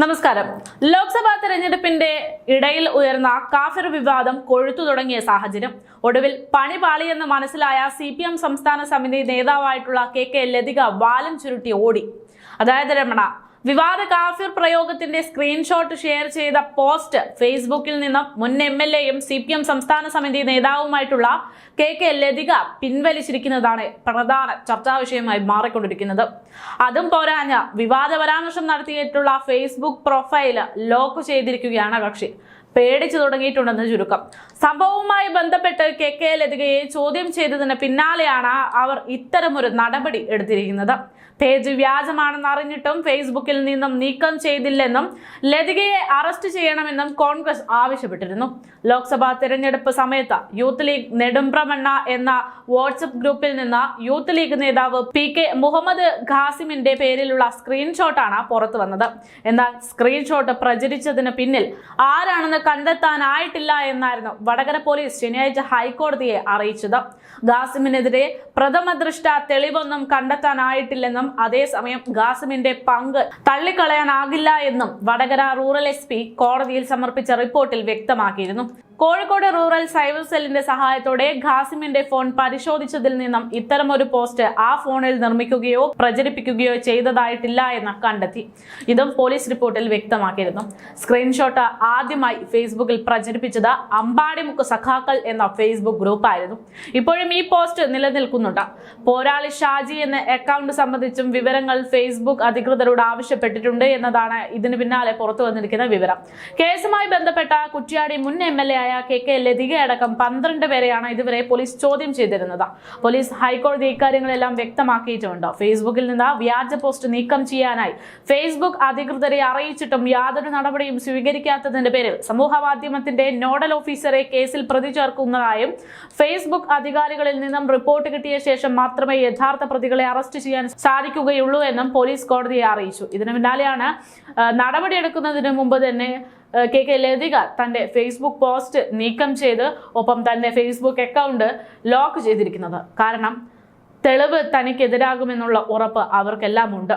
നമസ്കാരം. ലോക്സഭാ തെരഞ്ഞെടുപ്പിന്റെ ഇടയിൽ ഉയർന്ന കാഫിർ വിവാദം കൊഴുത്തു തുടങ്ങിയ സാഹചര്യം. ഒടുവിൽ പണി പാളിയെന്ന് മനസ്സിലായ സി പി എം സംസ്ഥാന സമിതി നേതാവായിട്ടുള്ള കെ കെ ലതിക വാലം ചുരുട്ടി ഓടി. അതായത് രമണ വിവാദ കാഫിർ പ്രയോഗത്തിന്റെ സ്ക്രീൻഷോട്ട് ഷെയർ ചെയ്ത പോസ്റ്റ് ഫേസ്ബുക്കിൽ നിന്ന് മുൻ എം എൽ എയും സി പി എം സംസ്ഥാന സമിതി നേതാവുമായിട്ടുള്ള കെ കെ ലതിക പിൻവലിച്ചിരിക്കുന്നതാണ് പ്രധാന ചർച്ചാ വിഷയമായി മാറിക്കൊണ്ടിരിക്കുന്നത്. അതും പോരാഞ്ഞ വിവാദ പരാമർശം നടത്തിയിട്ടുള്ള ഫേസ്ബുക്ക് പ്രൊഫൈൽ ലോക്ക് ചെയ്തിരിക്കുകയാണ് കക്ഷി. പേടിച്ചു തുടങ്ങിയിട്ടുണ്ടെന്ന് ചുരുക്കം. സംഭവവുമായി ബന്ധപ്പെട്ട് കെ കെ ലതികയെ ചോദ്യം ചെയ്തതിന് പിന്നാലെയാണ് അവർ ഇത്തരമൊരു നടപടി എടുത്തിരിക്കുന്നത്. പേജ് വ്യാജമാണെന്ന് അറിഞ്ഞിട്ടും ഫേസ്ബുക്കിൽ നിന്നും നീക്കം ചെയ്തില്ലെന്നും ലതികയെ അറസ്റ്റ് ചെയ്യണമെന്നും കോൺഗ്രസ് ആവശ്യപ്പെട്ടിരുന്നു. ലോക്സഭാ തെരഞ്ഞെടുപ്പ് സമയത്ത് യൂത്ത് ലീഗ് നെടുമ്പ്രമണ്ണ എന്ന വാട്സപ്പ് ഗ്രൂപ്പിൽ നിന്ന് യൂത്ത് ലീഗ് നേതാവ് പി കെ മുഹമ്മദ് ഖാസിമിന്റെ പേരിലുള്ള സ്ക്രീൻഷോട്ടാണ് പുറത്തു വന്നത് എന്നാൽ സ്ക്രീൻഷോട്ട് പ്രചരിച്ചതിന് പിന്നിൽ ആരാണെന്ന് കണ്ടെത്താനായിട്ടില്ല എന്നായിരുന്നു വടകര പോലീസ് ശനിയാഴ്ച ഹൈക്കോടതിയെ അറിയിച്ചത്. ഗാസിമിനെതിരെ പ്രഥമ ദൃഷ്ട തെളിവൊന്നും കണ്ടെത്താനായിട്ടില്ലെന്നും അതേസമയം ഗാസിമിന്റെ പങ്ക് തള്ളിക്കളയാനാകില്ല എന്നും വടകര റൂറൽ എസ് കോടതിയിൽ സമർപ്പിച്ച റിപ്പോർട്ടിൽ വ്യക്തമാക്കിയിരുന്നു. കോഴിക്കോട് റൂറൽ സൈബർ സെല്ലിന്റെ സഹായത്തോടെ ഖാസിമിന്റെ ഫോൺ പരിശോധിച്ചതിൽ നിന്നും ഇത്തരമൊരു പോസ്റ്റ് ആ ഫോണിൽ നിർമ്മിക്കുകയോ പ്രചരിപ്പിക്കുകയോ ചെയ്തതായിട്ടില്ല എന്ന് കണ്ടെത്തി. ഇതും പോലീസ് റിപ്പോർട്ടിൽ വ്യക്തമാക്കിയിരുന്നു. സ്ക്രീൻഷോട്ട് ആദ്യമായി ഫേസ്ബുക്കിൽ പ്രചരിപ്പിച്ചത് അമ്പാടിമുക്ക് സഖാക്കൾ എന്ന ഫേസ്ബുക്ക് ഗ്രൂപ്പായിരുന്നു. ഇപ്പോഴും ഈ പോസ്റ്റ് നിലനിൽക്കുന്നുണ്ട്. പോരാളി ഷാജി എന്ന അക്കൗണ്ട് സംബന്ധിച്ചും വിവരങ്ങൾ ഫേസ്ബുക്ക് അധികൃതരോട് ആവശ്യപ്പെട്ടിട്ടുണ്ട് എന്നതാണ് ഇതിന് പിന്നാലെ പുറത്തു വന്നിരിക്കുന്ന വിവരം. കേസുമായി ബന്ധപ്പെട്ട കുറ്റ്യാടി മുൻ എം എൽ എ ആയ കെ കെ ലതിക അടക്കം പന്ത്രണ്ട് പേരെയാണ് ഇതുവരെ പോലീസ് ചോദ്യം ചെയ്തിരുന്നത്. പോലീസ് ഹൈക്കോടതി ഇക്കാര്യങ്ങളെല്ലാം വ്യക്തമാക്കിയിട്ടുമുണ്ട്. ഫേസ്ബുക്കിൽ നിന്ന് വ്യാജ പോസ്റ്റ് നീക്കം ചെയ്യാനായി ഫേസ്ബുക്ക് അധികൃതരെ അറിയിച്ചിട്ടും യാതൊരു നടപടിയും സ്വീകരിക്കാത്തതിന്റെ പേരിൽ സമൂഹ മാധ്യമത്തിന്റെ നോഡൽ ഓഫീസറെ കേസിൽ പ്രതി ചേർക്കുന്നതായും ഫേസ്ബുക്ക് അധികാരികളിൽ നിന്നും റിപ്പോർട്ട് കിട്ടിയ ശേഷം മാത്രമേ യഥാർത്ഥ പ്രതികളെ അറസ്റ്റ് ചെയ്യാൻ സാധിക്കുകയുള്ളൂ എന്നും പോലീസ് കോടതിയെ അറിയിച്ചു. ഇതിനു പിന്നാലെയാണ് നടപടിയെടുക്കുന്നതിന് മുമ്പ് തന്നെ കെ കെ ലതിക തന്റെ ഫേസ്ബുക്ക് പോസ്റ്റ് നീക്കം ചെയ്ത് ഒപ്പം തന്റെ ഫേസ്ബുക്ക് അക്കൗണ്ട് ലോക്ക് ചെയ്തിരിക്കുന്നത്. കാരണം തെളിവ് തനിക്കെതിരാകുമെന്നുള്ള ഉറപ്പ് അവർക്കെല്ലാം ഉണ്ട്